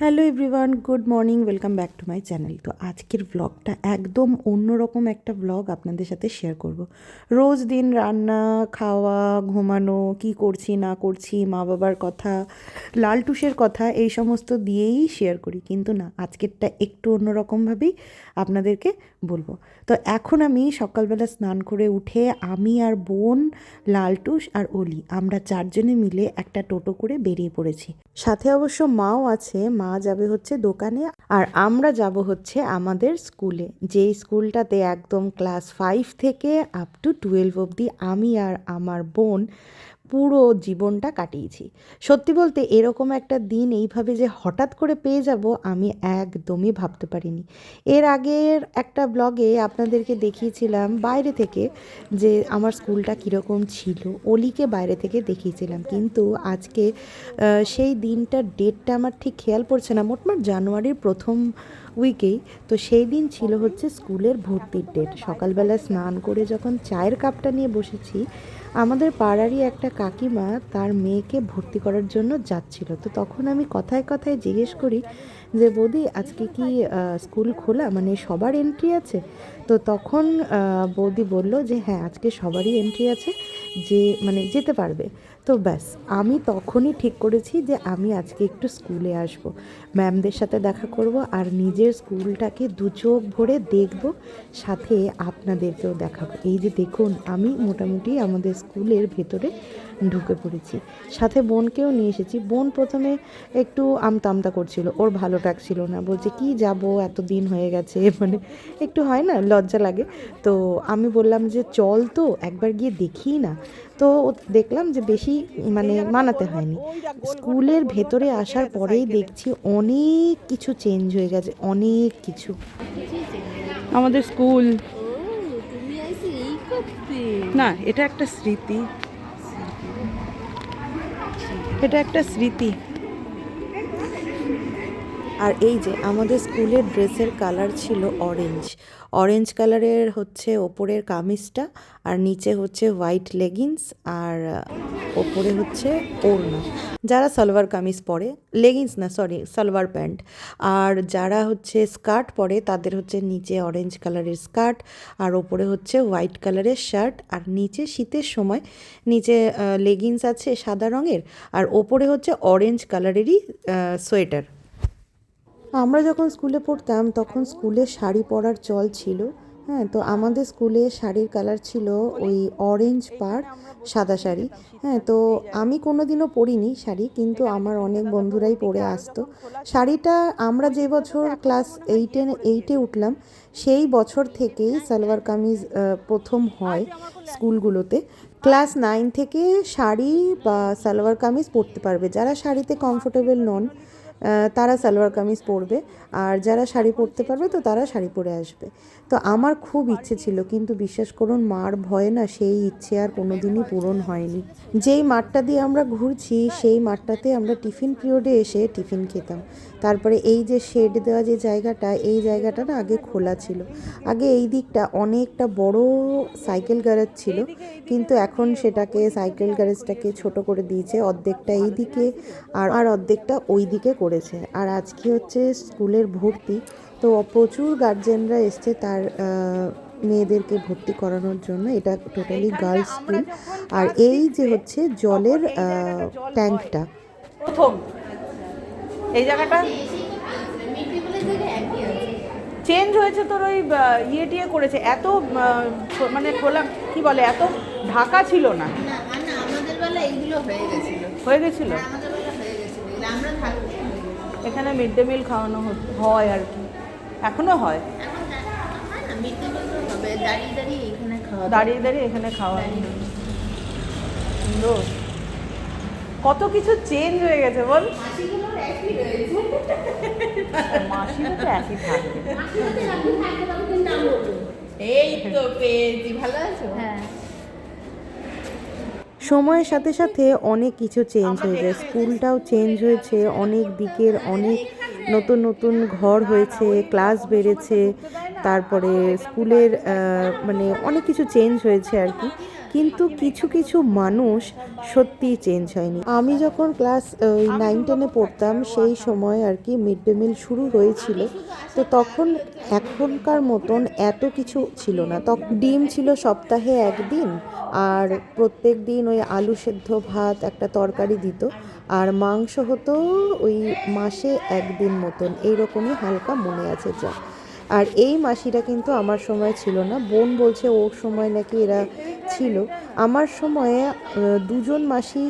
Hello everyone, good morning, welcome back to my channel. তো আজকের ব্লগটা একদম অন্যরকম একটা ব্লগ আপনাদের সাথে শেয়ার করব। রোজ দিন রান্না, খাওয়া, ঘুমানো, কি করছি, না করছি মা বাবার কথা, লালটুসের কথা, এই সমস্ত দিয়েই শেয়ার করি। কিন্তু না, আজকেরটা একটু অন্যরকমভাবেই আপনাদেরকে বলব। তো এখন আমি সকালবেলা স্নান করে উঠে আমি আর বোন লালটুস আর অলি, আমরা চারজনে মিলে একটা টোটো করে বেরিয়ে পড়েছি। সাথে অবশ্য মাও আছে, মা যাবে হচ্ছে দোকানে আর আমরা যাব হচ্ছে আমাদের স্কুলে। যেই স্কুলটাতে একদম ক্লাস ফাইভ থেকে আপ টু টুয়েলভ অবধি আমি আর আমার বোন পুরো জীবনটা কাটিয়েছি। সত্যি বলতে এরকম একটা দিন এইভাবে যে হঠাৎ করে পেয়ে যাব, আমি একদমই ভাবতে পারিনি। এর আগের একটা ব্লগে আপনাদেরকে দেখিয়েছিলাম বাইরে থেকে যে আমার স্কুলটা কীরকম ছিল। অলিকে বাইরে থেকে দেখিয়েছিলাম। কিন্তু আজকে সেই দিনটার ডেটটা আমার ঠিক খেয়াল পড়ছে না। মোটমাট জানুয়ারির প্রথম উইকেই তো সেই দিন ছিল হচ্ছে স্কুলের ভর্তির ডেট সকালবেলা স্নান করে যখন চায়ের কাপটা নিয়ে বসেছি, আমাদের পাড়ারই একটা কাকিমা তার মেয়েকে ভর্তি করার জন্য যাচ্ছিল। তো তখন আমি কথায় কথায় জিজ্ঞেস করি যে, বৌদি, আজকে কি স্কুল খোলা? মানে সবার এন্ট্রি আছে? তো তখন বৌদি বলল যে হ্যাঁ আজকে সবারই এন্ট্রি আছে। যে মানে যেতে পারবে। তো ব্যাস, আমি তখনই ঠিক করেছি যে আমি আজকে একটু স্কুলে আসব। ম্যামদের সাথে দেখা করব আর নিজের স্কুলটাকে দু চোখ ভরে দেখব, সাথে আপনাদেরকেও দেখাবো। এই যে দেখুন, আমি মোটামুটি আমাদের স্কুলের ভেতরে ঢুকে পড়েছি। সাথে বোনকেও নিয়ে এসেছি। বোন প্রথমে একটু আমতা আমতা করছিল। ওর ভালো লাগছিল না। বলছে কি যাব? এত দিন হয়ে গেছে। মানে একটু হয় না লজ্জা লাগে। তো আমি বললাম যে চল তো একবার গিয়ে দেখি না। তো দেখলাম যে বেশি মানে মানাতে হয়নি। স্কুলের ভেতরে আসার পরেই দেখছি অনেক কিছু চেঞ্জ হয়ে গেছে অনেক কিছু। আমাদের স্কুল। না এটা একটা স্মৃতি। এটা একটা স্মৃতি। আর এই যে আমাদের স্কুলের ড্রেসের কালার ছিল অরেঞ্জ অরেঞ্জ কালারের হচ্ছে ওপরের কামিজটা আর নিচে হচ্ছে হোয়াইট লেগিংস আর ওপরে হচ্ছে ওড়না। যারা সালোয়ার কামিজ পরে লেগিংস না সরি সালোয়ার প্যান্ট। আর যারা হচ্ছে স্কার্ট পরে, তাদের হচ্ছে নিচে অরেঞ্জ কালারের স্কার্ট আর ওপরে হচ্ছে হোয়াইট কালারের শার্ট আর নিচে শীতের সময় নিচে লেগিংস আছে সাদা রঙের আর ওপরে হচ্ছে অরেঞ্জ কালারেরই সোয়েটার আমরা যখন স্কুলে পড়তাম, তখন স্কুলে শাড়ি পরার চল ছিল। হ্যাঁ তো আমাদের স্কুলে শাড়ির কালার ছিল ওই অরেঞ্জ পার সাদা শাড়ি। হ্যাঁ তো আমি কোনো দিনও পরিনি শাড়ি, কিন্তু আমার অনেক বন্ধুরাই পরে আসতো। শাড়িটা আমরা যে বছর ক্লাস এইটে এইটে উঠলাম, সেই বছর থেকেই সালোয়ার কামিজ প্রথম হয় স্কুলগুলোতে। ক্লাস নাইন থেকে শাড়ি বা সালোয়ার কামিজ পরতে পারবে। যারা শাড়িতে কমফোর্টেবল নন তারা সালোয়ার কামিজ পরবে। আর যারা শাড়ি পরতে পারবে তো তারা শাড়ি পরে আসবে। তো আমার খুব ইচ্ছে ছিল, কিন্তু বিশ্বাস করুন মার ভয়ে না সেই ইচ্ছে আর কোনোদিনই পূরণ হয়নি। যেই মাঠটা দিয়ে আমরা ঘুরছি, সেই মাঠটাতে আমরা টিফিন পিরিয়ডে এসে টিফিন খেতাম। তারপরে এই যে শেড দেওয়া যে জায়গাটা, এই জায়গাটা না আগে খোলা ছিল। আগে এই দিকটা অনেকটা বড় সাইকেল গ্যারেজ ছিল, কিন্তু এখন সেটাকে সাইকেল গ্যারেজটাকে ছোট করে দিয়েছে, অর্ধেকটা এই দিকে আর আর অর্ধেকটা ওই দিকে করেছে। আর আজকে হচ্ছে স্কুলের ভর্তি তো প্রচুর গার্জেনরা এসছে তার মেয়েদেরকে ভর্তি করানোর জন্য। এটা টোটালি গার্লস স্কুল আর এই যে হচ্ছে জলের ট্যাঙ্কটা। প্রথম। এই জায়গাটা? চেঞ্জ হয়েছে তোর ওই ইয়ে টিয়ে করেছে। এত মানে খোলা কি বলে এত ঢাকা ছিল না। না আর না আমাদের বেলা এইগুলো হয়ে গেছিল। হয়ে গেছিল? হয়ে এখানে মিড ডে মিল খাওয়ানো হয় আর কি। এখনও হয়। দাঁড়িয়ে দাঁড়িয়ে এখানে খাওয়া সুন্দর। কত কিছু চেঞ্জ হয়ে গেছে বল। মাসিগুলোর একই রয়েছে মাসিরও তো একই থাকবে। এই তো পেয়েছি ভালো আছো? হ্যাঁ সময়ের সাথে সাথে অনেক কিছু চেঞ্জ হয়ে যায়। স্কুলটাও চেঞ্জ হয়েছে অনেক দিকের অনেক নতুন নতুন ঘর হয়েছে ক্লাস বেড়েছে, তারপরে স্কুলের মানে অনেক কিছু চেঞ্জ হয়েছে আর কি। কিন্তু কিছু কিছু মানুষ সত্যিই চেঞ্জ হয়নি। আমি যখন ক্লাস ওই নাইন টেনে পড়তাম, সেই সময় আর কি মিড ডে মিল শুরু হয়েছিল। তো তখন এখনকার মতন এত কিছু ছিল না। তখন ডিম ছিল সপ্তাহে একদিন, আর প্রত্যেক দিন ওই আলু সেদ্ধ ভাত একটা তরকারি দিত, আর মাংস হতো ওই মাসে একদিন মতন। এইরকমই হালকা মনে আছে যা। আর এই মাসিটা কিন্তু আমার সময় ছিল না। বোন বলছে ওর সময় নাকি এরা ছিল। আমার সময়ে দুজন মাসি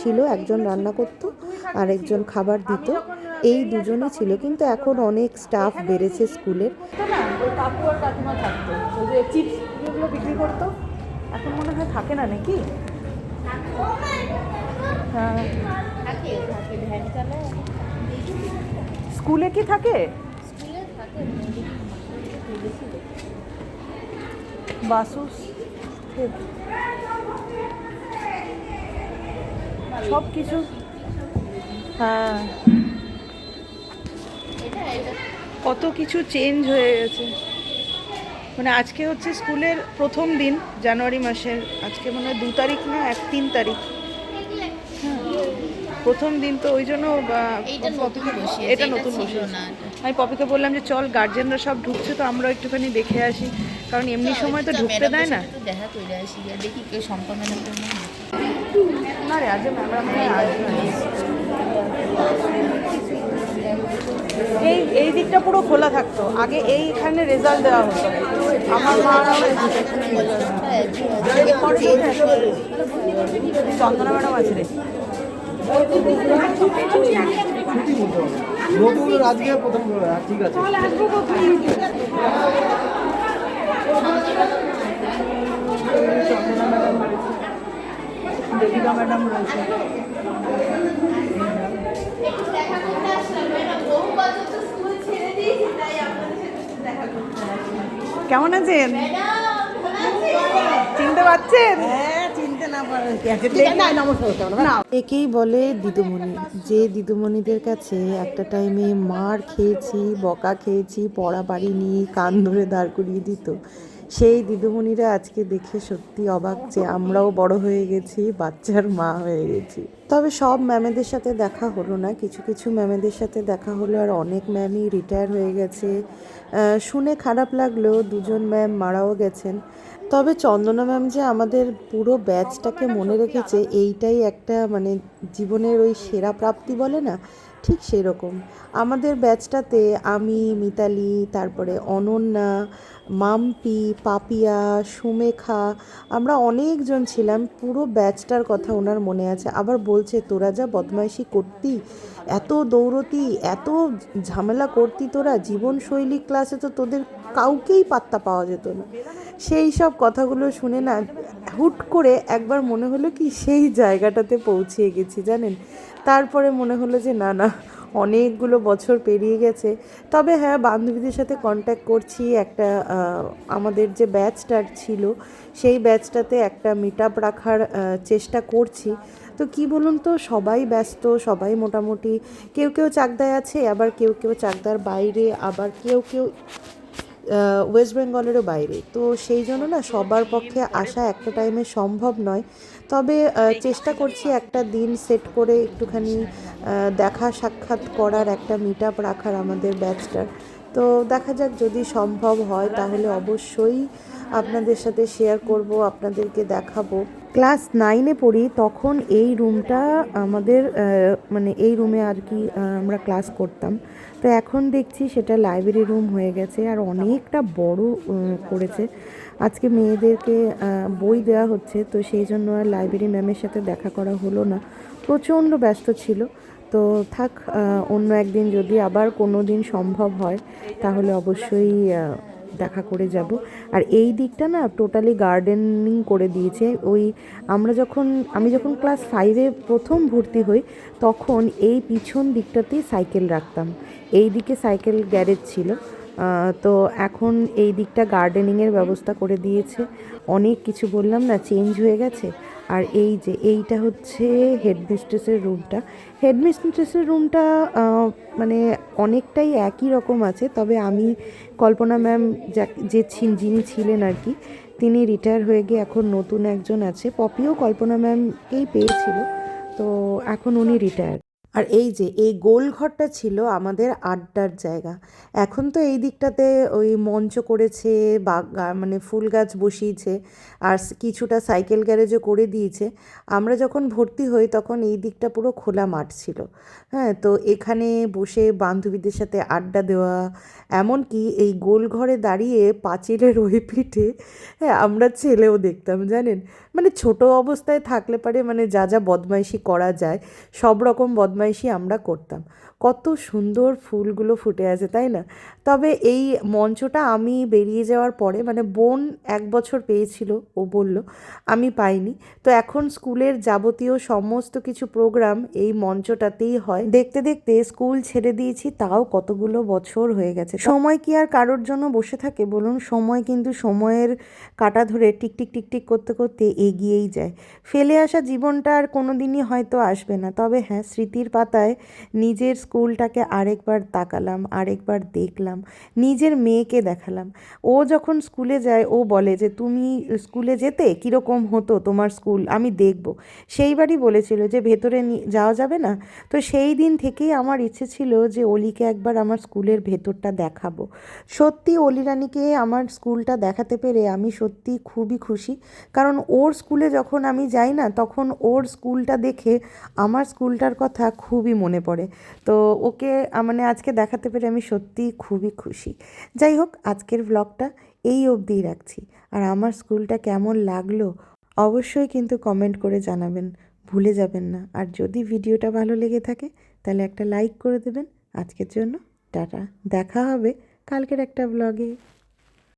ছিল, একজন রান্না করতো আর একজন খাবার দিত। এই দুজনই ছিল। কিন্তু এখন অনেক স্টাফ বেড়েছে স্কুলের। এখন মনে হয় থাকে না নাকি? হ্যাঁ। স্কুলে কি থাকে স্কুলে থাকে। সব কিছু হ্যাঁ। কত কিছু চেঞ্জ হয়ে গেছে। মানে আজকে হচ্ছে স্কুলের প্রথম দিন, জানুয়ারি মাসের। আজকে মনে হয় দু তারিখ না, এক তিন তারিখ। প্রথম দিন তো ওই জন্য এটা নতুন বসিয়েছে। আমি পপিকে বললাম যে চল গার্জেনরা সব ঢুকছে তো আমরা একটুখানি দেখে আসি। কারণ এমনি সময় তো ঢুকতে দেয় না। দেখা করে আসি দেখি কেউ। না রে আজকে। এই এই দিকটা পুরো খোলা থাকতো। আগে এইখানে রেজাল্ট দেওয়া হতো। আমার মা। চন্দনা ম্যাডাম আছে রে। নতুন আজকে প্রথম হ্যাঁ, ঠিক আছে। দেবিকা ম্যাডাম রয়েছে। কেমন আছেন? চিনতে পারছেন না একেই বলে দিদুমণি। যে দিদুমণিদের কাছে একটা টাইমে মার খেয়েছি, বকা খেয়েছি, পড়া পারিনি কান ধরে দাঁড় করিয়ে দিত, সেই দিদুমণিরা আজকে দেখে সত্যি অবাক যে আমরাও বড় হয়ে গেছি, বাচ্চার মা হয়ে গেছি। তবে সব ম্যামেদের সাথে দেখা হলো না। কিছু কিছু ম্যামেদের সাথে দেখা হলো আর অনেক ম্যামই রিটায়ার হয়ে গেছে। শুনে খারাপ লাগলেও দুজন ম্যাম মারাও গেছেন। তবে চন্দনা ম্যাম যে আমাদের পুরো ব্যাচটাকে মনে রেখেছে, এইটাই একটা মানে জীবনের ওই সেরা প্রাপ্তি বলে না? ঠিক সেই রকম আমাদের ব্যাচটাতে আমি, মিতালি, তারপরে অনন্যা, মাম্পি, পাপিয়া, সুমেখা, আমরা অনেকজন ছিলাম। পুরো ব্যাচটার কথা ওনার মনে আছে। আবার বলছে, তোরা যা বদমাইশি করতি, এত দৌড়তি, এত ঝামেলা করতি তোরা, জীবনশৈলী ক্লাসে তো তোদের কাউকেই পাত্তা পাওয়া যেত না। সেই সব কথাগুলো শুনে না হুট করে একবার মনে হলো কি সেই জায়গাটাতে পৌঁছিয়ে গেছি, জানেন? তারপরে মনে হলো যে, না না অনেকগুলো বছর পেরিয়ে গেছে। তবে হ্যাঁ বান্ধবীদের সাথে কন্ট্যাক্ট করছি। একটা আমাদের যে ব্যাচটা ছিল, সেই ব্যাচটাতে একটা মিট আপ রাখার চেষ্টা করছি। তো কি বলুন তো, সবাই ব্যস্ত, সবাই মোটামুটি, কেউ কেউ চাকদায় আছে, আবার কেউ কেউ চাকদার বাইরে, আবার কেউ কেউ ওয়েস্ট বেঙ্গলেরও বাইরে। তো সেই জন্য না, সবার পক্ষে আসা একটা টাইমে সম্ভব নয়। তবে চেষ্টা করছি একটা দিন সেট করে একটুখানি দেখা সাক্ষাৎ করার একটা মিট আপ রাখার আমাদের ব্যাচটার তো দেখা যাক যদি সম্ভব হয় তাহলে অবশ্যই আপনাদের সাথে শেয়ার করব আপনাদেরকে দেখাবো। ক্লাস নাইনে পড়ি তখন এই রুমটা আমাদের মানে এই রুমে আর কি আমরা ক্লাস করতাম। তো এখন দেখছি সেটা লাইব্রেরি রুম হয়ে গেছে আর অনেকটা বড় করেছে। আজকে মেয়েদেরকে বই দেওয়া হচ্ছে, তো সেই জন্য আর লাইব্রেরি ম্যামের সাথে দেখা করা হলো না। প্রচণ্ড ব্যস্ত ছিল। তো থাক অন্য একদিন যদি আবার কোনো দিন সম্ভব হয়, তাহলে অবশ্যই দেখা করে যাব। আর এই দিকটা না টোটালি গার্ডেনিং করে দিয়েছে। ওই আমরা যখন, আমি যখন ক্লাস ফাইভে প্রথম ভর্তি হই, তখন এই পিছন দিকটাতেই সাইকেল রাখতাম। এই দিকে সাইকেল গ্যারেজ ছিল। তো এখন এই দিকটা গার্ডেনিংয়ের ব্যবস্থা করে দিয়েছে। অনেক কিছু বললাম না, চেঞ্জ হয়ে গেছে। আর এই যে, এইটা হচ্ছে হেডমিস্ট্রেসের রুমটা। হেডমিস্ট্রেসের রুমটা মানে অনেকটাই একই রকম আছে, তবে আমি কল্পনা ম্যাম যা, যে যিনি ছিলেন আর কি, তিনি রিটায়ার হয়ে গিয়ে এখন নতুন একজন আছে। পপিও কল্পনা ম্যামকেই পেয়েছিল। তো এখন উনি রিটায়ার। আর এই যে, এই গোল ঘরটা ছিল আমাদের আড্ডার জায়গা। এখন তো এই দিকটাতে ওই মঞ্চ করেছে বা মানে ফুল গাছ বসিয়েছে, আর কিছুটা সাইকেল গ্যারেজও করে দিয়েছে। আমরা যখন ভর্তি হই তখন এই দিকটা পুরো খোলা মাঠ ছিল। হ্যাঁ তো এখানে বসে বান্ধবীদের সাথে আড্ডা দেওয়া, এমনকি এই গোল ঘরে দাঁড়িয়ে পাঁচিলের ওই পিঠে হ্যাঁ আমরা ছেলেও দেখতাম, জানেন? মানে ছোট অবস্থায় থাকলে পারে মানে যা যা বদমাইশি করা যায়, সব রকম বদমাইশি আমরা করতাম। কত সুন্দর ফুলগুলো ফুটে আছে, তাই না? তবে এই মঞ্চটা আমি বেরিয়ে যাওয়ার পরে মানে বোন এক বছর পেয়েছিল, ও বলল, আমি পাইনি। তো এখন স্কুলের যাবতীয় সমস্ত কিছু প্রোগ্রাম এই মঞ্চটাতেই হয়। দেখতে দেখতে স্কুল ছেড়ে দিয়েছি, তাও কতগুলো বছর হয়ে গেছে। সময় কি আর কারোর জন্য বসে থাকে বলুন? সময় কিন্তু সময়ের কাটা ধরে টিকটিক টিকটিক করতে করতে এগিয়েই যায়। ফেলে আসা জীবনটা আর কোনো দিনই হয়তো আসবে না। তবে হ্যাঁ স্মৃতির পাতায় নিজের স্কুলটাকে আরেকবার তাকালাম, আরেকবার দেখলাম, নিজের মেয়েকে দেখালাম। ও যখন স্কুলে যায়, ও বলে যে, তুমি স্কুলে যেতে? কীরকম হতো তোমার স্কুল? আমি দেখব। সেইবারই বলেছিল যে, ভেতরে যাওয়া যাবে না? তো সেই দিন থেকেই আমার ইচ্ছে ছিল যে, অলিকে একবার আমার স্কুলের ভেতরটা দেখাবো। সত্যি অলি রানীকে আমার স্কুলটা দেখাতে পেরে আমি সত্যি খুবই খুশি। কারণ ওর স্কুলে যখন আমি যাই না, তখন ওর স্কুলটা দেখে আমার স্কুলটার কথা খুবই মনে পড়ে। তো ওকে মানে আজকে দেখাতে পেরে আমি সত্যিই খুবই খুশি। যাই হোক, আজকের ব্লগটা এই অবধিই রাখছি। আর আমার স্কুলটা কেমন লাগল অবশ্যই কিন্তু কমেন্ট করে জানাবেন। ভুলে যাবেন না। আর যদি ভিডিওটা ভালো লেগে থাকে, তাহলে একটা লাইক করে দেবেন। আজকের জন্য টাটা। দেখা হবে কালকের একটা ব্লগে